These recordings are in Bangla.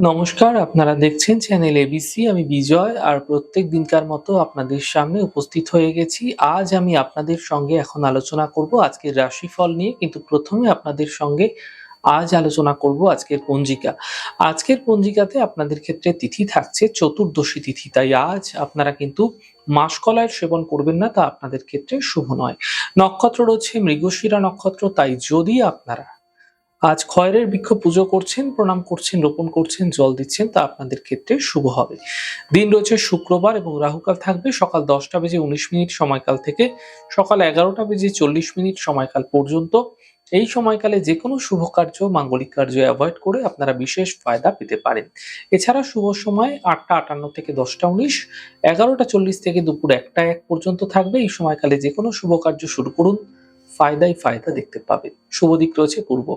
নমস্কার, আপনারা দেখছেন চ্যানেল এবিসি আমি বিজয় আর প্রত্যেক দিনকার মতো আপনাদের সামনে উপস্থিত হয়ে গেছি। আজ আমি আপনাদের সঙ্গে এখন আলোচনা করব আজকের রাশিফল নিয়ে, কিন্তু প্রথমে আপনাদের সঙ্গে আজ আলোচনা করব আজকের পঞ্জিকা। আজকের পঞ্জিকাতে আপনাদের ক্ষেত্রে তিথি থাকছে চতুর্দশী তিথি, তাই আজ আপনারা কিন্তু মাসকলাইয়ের সেবন করবেন না, তা আপনাদের ক্ষেত্রে শুভ নয়। নক্ষত্র রয়েছে মৃগশিরা নক্ষত্র, তাই যদি আপনারা আজ খয়েরের বৃক্ষ পুজো করছেন, প্রণাম করছেন, রোপণ করছেন, জল দিচ্ছেন, তা আপনাদের ক্ষেত্রে শুভ হবে। দিন রয়েছে শুক্রবার এবং রাহুকাল থাকবে সকাল দশটা বেজে উনিশ মিনিট সময়কাল থেকে সকাল এগারোটা বেজে চল্লিশ মিনিট সময়কাল পর্যন্ত। এই সময়কালে যে কোনো শুভ কার্য, মাঙ্গলিক কার্য অ্যাভয়েড করে আপনারা বিশেষ ফায়দা পেতে পারেন। এছাড়া শুভ সময় আটটা আটান্ন থেকে দশটা উনিশ, এগারোটা চল্লিশ থেকে দুপুর একটা এক পর্যন্ত থাকবে। এই সময়কালে যে কোনো শুভ কার্য শুরু করুন। ফায়দাই ফায়দা দেখতে পাবে। শুভ দিক রয়েছে পূর্ব।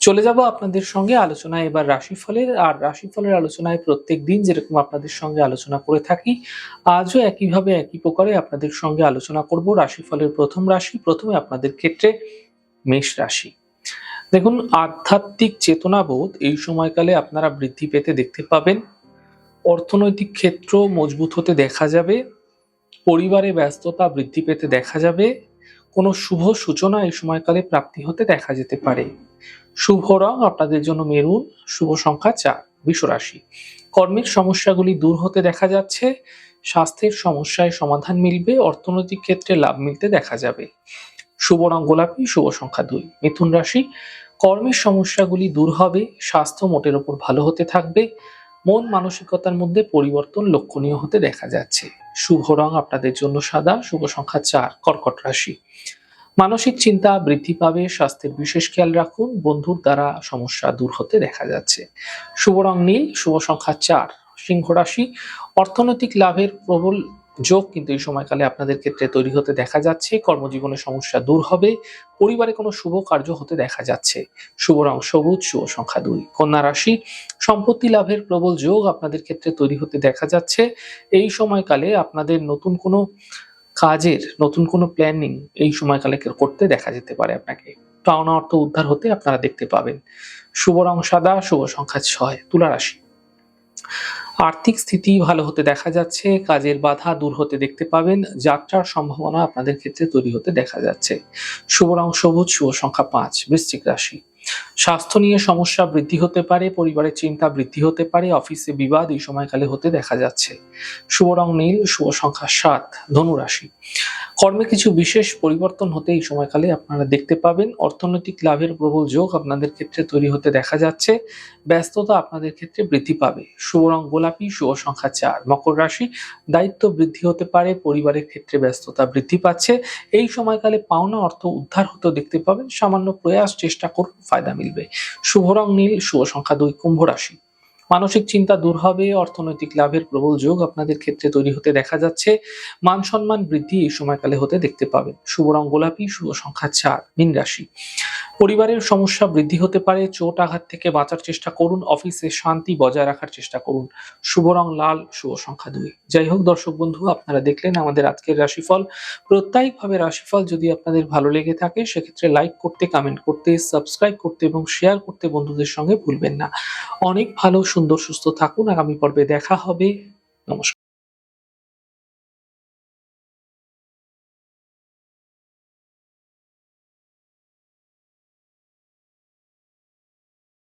চলে যাব আপনাদের সঙ্গে আলোচনায়। এবার রাশিফলের আর রাশিফলের আলোচনায় প্রত্যেক দিন যেরকম আপনাদের সঙ্গে আলোচনা করে থাকি, আজও একইভাবে একই প্রকারে আপনাদের সঙ্গে আলোচনা করব রাশিফলের প্রথম রাশি। প্রথমে আপনাদের ক্ষেত্রে মেষ রাশি। দেখুন, আধ্যাত্মিক চেতনাবোধ এই সময়কালে আপনারা বৃদ্ধি পেতে দেখতে পাবেন। অর্থনৈতিক ক্ষেত্র মজবুত হতে দেখা যাবে। পরিবারে ব্যস্ততা বৃদ্ধি পেতে দেখা যাবে। কোনো শুভ সূচনা এই সময়কালে প্রাপ্তি হতে দেখা যেতে পারে। শুভ রং আপনাদের জন্য মেরুন, শুভ সংখ্যা চার রাশি কর্মের সমস্যাগুলি দূর হতে দেখা যাচ্ছে, স্বাস্থ্যের সমস্যায় সমাধান মিলবে, অর্থনৈতিক ক্ষেত্রে লাভ মিলতে দেখা যাবে। শুভ রং গোলাপি, শুভ সংখ্যা দুই, মিথুন রাশি। কর্মের সমস্যাগুলি দূর হবে, স্বাস্থ্য মোটের ওপর ভালো হতে থাকবে মন মানসিকতার মধ্যে পরিবর্তন লক্ষণীয় হতে দেখা যাচ্ছে। শুভ রং আপনাদের জন্য সাদা, শুভ সংখ্যা চার, কর্কট রাশি। মানসিক চিন্তা বৃদ্ধি পাবে, স্বাস্থ্যের বিশেষ খেয়াল রাখুন, বন্ধুর দ্বারা সমস্যা দূর হতে দেখা যাচ্ছে। শুভ রং নীল, শুভ সংখ্যা চার, সিংহ রাশি। অর্থনৈতিক লাভের প্রবল যোগ, কিন্তু এই সময়কালে আপনাদের ক্ষেত্রে তৈরি হতে দেখা যাচ্ছে, কর্মজীবনে সমস্যা দূর হবে, পরিবারে কোনো শুভ কার্য হতে দেখা যাচ্ছে। শুভ রং সবুজ, শুভ সংখ্যা দুই। কন্যা রাশি, সম্পত্তি লাভের প্রবল যোগ আপনাদের ক্ষেত্রে তৈরি হতে দেখা যাচ্ছে। এই সময়কালে আপনাদের নতুন কোনো কাজের, নতুন কোনো প্ল্যানিং এই সময়কালে করতে দেখা যেতে পারে আপনাকে। পাওনা অর্থ উদ্ধার হতে আপনারা দেখতে পাবেন। শুভ রং সাদা, শুভ সংখ্যা ছয়, তুলা রাশি। আর্থিক স্থিতি ভালো হতে দেখা যাচ্ছে, কাজের বাধা দূর হতে দেখতে পাবেন, যাত্রার সম্ভাবনা আপনাদের ক্ষেত্রে তৈরি হতে দেখা যাচ্ছে। শুভ রং সবুজ, শুভ সংখ্যা পাঁচ, বৃশ্চিক রাশি। স্বাস্থ্য নিয়ে সমস্যা বৃদ্ধি হতে পারে, পরিবারের চিন্তা বৃদ্ধি হতে পারে, অফিসে বিবাদ এই সময়কালে হতে দেখা যাচ্ছে। শুভ রং নীল, শুভ সংখ্যা সাত ধনুরাশি কর্মে কিছু বিশেষ পরিবর্তন হতে এই সময়কালে আপনারা দেখতে পাবেন। অর্থনৈতিক লাভের প্রবল যোগ আপনাদের ক্ষেত্রে তৈরি হতে দেখা যাচ্ছে। ব্যস্ততা আপনাদের ক্ষেত্রে বৃদ্ধি পাবে। শুভ রং, গোলাপি, শুভ সংখ্যা চার। মকর রাশি দায়িত্ব বৃদ্ধি হতে পারে, পরিবারের ক্ষেত্রে ব্যস্ততা বৃদ্ধি পাচ্ছে। এই সময়কালে পাওনা অর্থ উদ্ধার হতেও দেখতে পাবেন। সামান্য প্রয়াস, চেষ্টা করুন, ফায়দা মিলবে। শুভ রং নীল, শুভ সংখ্যা দুই, কুম্ভ রাশি। মানসিক চিন্তা দূর হবে, অর্থনৈতিক লাভের প্রবল যোগ আপনাদের ক্ষেত্রে তৈরি হতে দেখা যাচ্ছে। মান সম্মান বৃদ্ধি এই সময়কালে হতে দেখতে পাবেন। শুভ রং গোলাপি, শুভ সংখ্যা চার, মীন রাশি। পরিবারের সমস্যা বৃদ্ধি হতে পারে, চোট আঘাত থেকে বাঁচার চেষ্টা করুন, অফিসে শান্তি বজায় রাখার চেষ্টা করুন। শুভ রং লাল, শুভ সংখ্যা দুই। যাই হোক দর্শক বন্ধু, আপনারা দেখলেন আমাদের আজকের রাশিফল। প্রত্যায়িকভাবে রাশিফল যদি আপনাদের ভালো লেগে থাকে, সেক্ষেত্রে লাইক করতে কমেন্ট করতে সাবস্ক্রাইব করতে এবং শেয়ার করতে বন্ধুদের সঙ্গে ভুলবেন না। অনেক ভালো সুন্দর সুস্থ থাকুন। আগামী পর্বে দেখা হবে। নমস্কার।